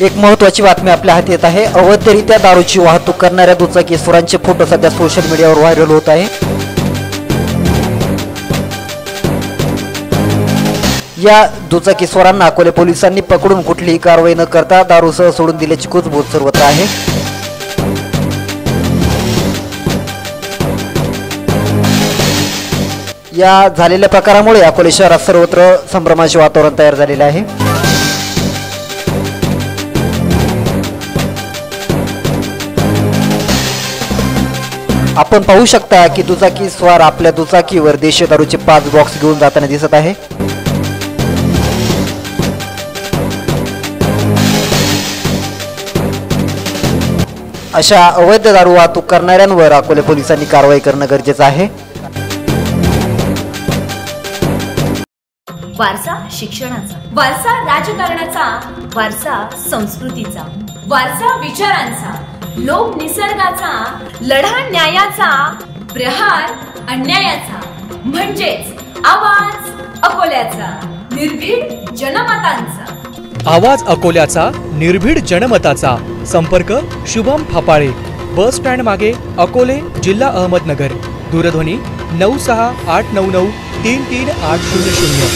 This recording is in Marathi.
एक महत्वाची बातमी आपल्या हाती येत आहे. अवैधरित्या दारूची वाहतूक करणाऱ्या दुचाकी चोरांचे फोटो सध्या सोशल मीडियावर व्हायरल होत आहे. या दुचाकी अकोले पोलिसांनी पकडून कुठलीही कारवाई न करता दारूसह सोडून दिल्याची कुजबूज सर्वत्र आहे. या झालेल्या प्रकारामुळे अकोले शहरात सर्वत्र संभ्रमाचे वातावरण तयार झालेले आहे. आपण पाहू शकता की दुचाकी स्वार आपल्या दुचाकीवर देशी दारूचे पाच बॉक्स घेऊन जाताना दिसत आहे. अशा अवैध दारू वाहतूक करणाऱ्यांवर अकोले पोलिसांनी कारवाई करणं गरजेचं आहे. वारसा शिक्षणाचा वारसा राजकारणाचा वारसा संस्कृतीचा वारसा विचारांचा लोक निसर्गाचा लढा न्यायाचा प्रहार अन्यायाचा. म्हणजेच आवाज अकोल्याचा निर्भीड जनमतांचा. आवाज अकोल्याचा निर्भीड जनमताचा. संपर्क शुभम फापाळे. बस स्टँड मागे अकोले जिल्हा अहमदनगर. दूरध्वनी नऊ सहा आठ नऊ नऊ तीन तीन आठ शून्य शून्य.